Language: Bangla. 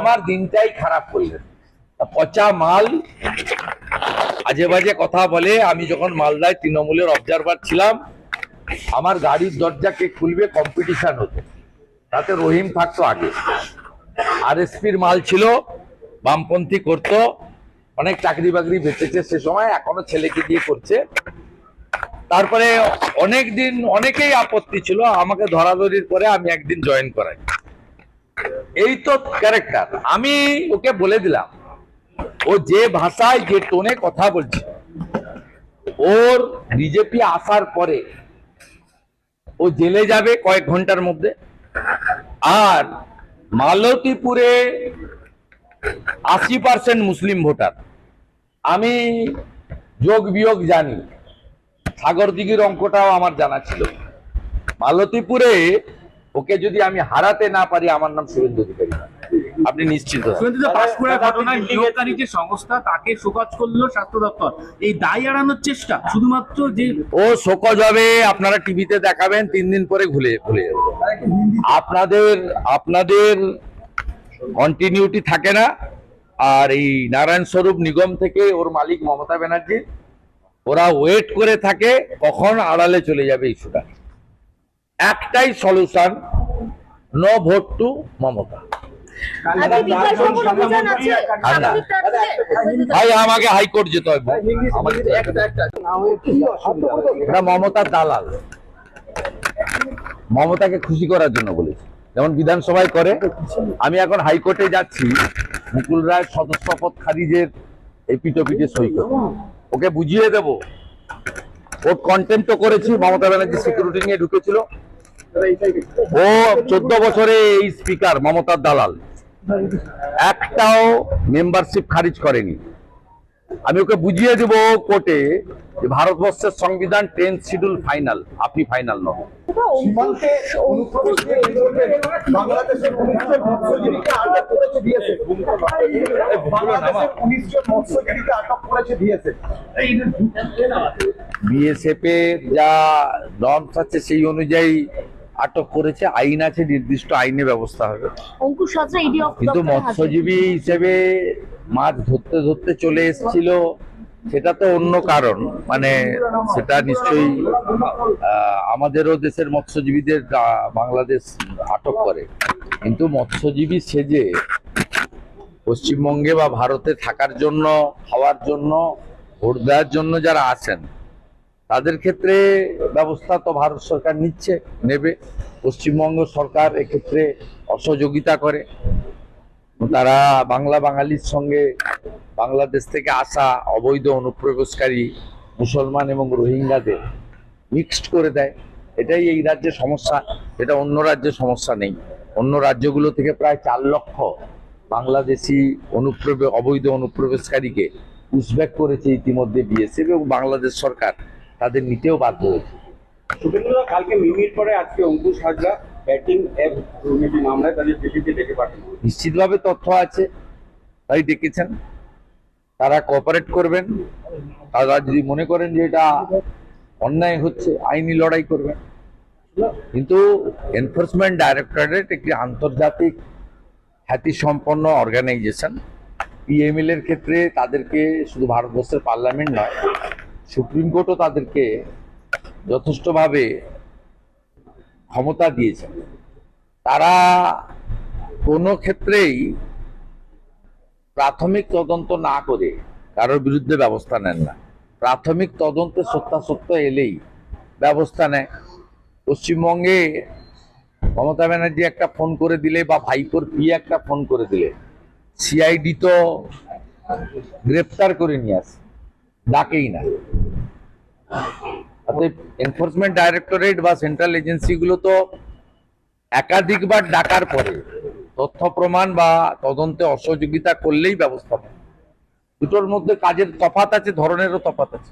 আমার দিনটাই খারাপ করলেন। পচা মাল, আজে বাজে কথা বলে আমি যখন মালদায় তৃণমূলের অবজারভার ছিলাম, আমার গাড়ির দরজা কে খুলবে কম্পিটিশন হতো। তাতে রহিম থাকতো আগে। আর আরএসপির মাল ছিল, বামপন্থী করতো, অনেক চাকরি বাকরি বেঁচেছে সে সময়, এখনও ছেলেকে দিয়ে করছে। তারপরে অনেক দিন অনেকেই আপত্তি ছিল, আমাকে ধরাধরির পরে আমি একদিন জয়েন করাই। এই তো ক্যারেক্টার আমি ওকে বলে দিলাম, ও যে ভাষায় যে টোনে কথা বলছে, ওর বিজেপি আসার পরে ও জেলে যাবে কয়েক ঘণ্টার মধ্যে। আর মালতীপুরে আশি পার্সেন্ট মুসলিম ভোটার। আমি যোগ বিয়োগ জানি সাগর দিঘির অঙ্কটাও আমার জানা ছিল। মালতীপুরে ওকে যদি আমি হারাতে না পারি আমার নাম শুভেন্দু অধিকারী। আপনি নিশ্চিত সংস্থা তাকে শোকজ করল স্বাস্থ্য দপ্তর। এই দায় এড়ানোর চেষ্টা শুধুমাত্র যে ও শোকজ হবে আপনারা টিভিতে দেখাবেন তিন দিন পরে ভুলে ভুলে যাবে। আপনাদের আপনাদের কন্টিনিউটি থাকে না। আর এই নারায়ণ স্বরূপ নিগম থেকে ওর মালিক মমতা ব্যানার্জি ওরা ওয়েট করে থাকে কখন আড়ালে চলে যাবে ইস্যুটা একটাই solution no vote to Mamata. আছে? আচ্ছা। স্বাভাবিক প্রার্থীদের ভাই আমাকে হাইকোর্ট যেতে হবে। মমতার দালাল। মমতাকে খুশি করার জন্য বলেছি। যেমন বিধানসভায় করে আমি এখন হাইকোর্টে যাচ্ছি মুকুল রায় সদস্য পদ খারিজের এপিটোপিটে সই করতে। ওকে বুঝিয়ে দেব। ওর কন্টেম্প করেছি মমতা ব্যানার্জি সিকিউরিটি নিয়ে ঢুকেছিল। ও চোদ্দ বছরে এই স্পিকার মমতার দালাল। একটাও মেম্বারশিপ খারিজ করেনি। আমি ওকে বুঝিয়ে দেব কোর্টে যে ভারতবর্ষের সংবিধান টেন্থ শিডিউল ফাইনাল আপনি ফাইনাল নন। বিএসএফ। এর যা নর্মস আছে সেই অনুযায়ী আটক করেছে আইন আছে নির্দিষ্ট আইনে ব্যবস্থা হবে। অঙ্কুশ সাজরা ইডি কিন্তু মৎস্যজীবী হিসেবে মাছ ধরতে ধরতে চলে এসেছিল সেটা তো অন্য কারণ। মানে সেটা নিশ্চয়ই আমাদেরও দেশের মৎস্যজীবীদের বাংলাদেশ আটক করে। কিন্তু মৎস্যজীবী সেজে পশ্চিমবঙ্গে বা ভারতে থাকার জন্য খাওয়ার জন্য ভোট দেওয়ার জন্য যারা আসেন তাদের ক্ষেত্রে ব্যবস্থা তো ভারত সরকার নিচ্ছে, নেবে। পশ্চিমবঙ্গ সরকার এক্ষেত্রে অসহযোগিতা করে। তারা বাংলা বাঙালির সঙ্গে বাংলাদেশ থেকে আসা অবৈধ অনুপ্রবেশকারী, মুসলমান এবং রোহিঙ্গাদের মিক্সড করে দেয়। এটাই এই রাজ্যের সমস্যা, এটা অন্য রাজ্যে সমস্যা নেই। অন্য রাজ্যগুলো থেকে প্রায় চার লক্ষ বাংলাদেশি অনুপ্রবে, অবৈধ অনুপ্রবেশকারীকে পুশব্যাক করেছে ইতিমধ্যে বিএসএফ এবং বাংলাদেশ সরকার। তাদের নিতেও বাধ্য হয়েছে। কালকে মিমির পরে আজকে অঙ্কুশ হাজরা ব্যাটিং অ্যাপ দুর্নীতি মামলায় তাদের দিল্লিতে ডেকে পাঠানো নিশ্চিতভাবে তথ্য আছে তাই ডেকেছেন। তারা কোঅপারেট করবেন। তারা যদি মনে করেন যে এটা অন্যায় হচ্ছে আইনি লড়াই করবেন। কিন্তু এনফোর্সমেন্ট ডাইরেক্টরেট একটি আন্তর্জাতিক খ্যাতিসম্পন্ন অর্গানাইজেশন পিএমএল এর ক্ষেত্রে তাদেরকে শুধু ভারতবর্ষের পার্লামেন্ট নয় সুপ্রিম কোর্টও তাদেরকে যথেষ্টভাবে ক্ষমতা দিয়েছে। তারা কোনো ক্ষেত্রেই প্রাথমিক তদন্ত না করে কারোর বিরুদ্ধে ব্যবস্থা নেন না। প্রাথমিক তদন্তে সত্যাসত্য এলেই ব্যবস্থা নেয়। পশ্চিমবঙ্গে মমতা ব্যানার্জি একটা ফোন করে দিলে বা ভাইপোর পি একটা ফোন করে দিলে, সিআইডি তো গ্রেপ্তার করে নিয়ে আসে। ডাকেই না। অতএব এনফোর্সমেন্ট ডাইরেক্টরেট বা সেন্ট্রাল এজেন্সিগুলো তো একাধিকবার ডাকার পরে তথ্য প্রমাণ বা তদন্তে অসহযোগিতা করলেই ব্যবস্থা দুটোর মধ্যে কাজের তফাত আছে, ধরনেরও তফাত আছে।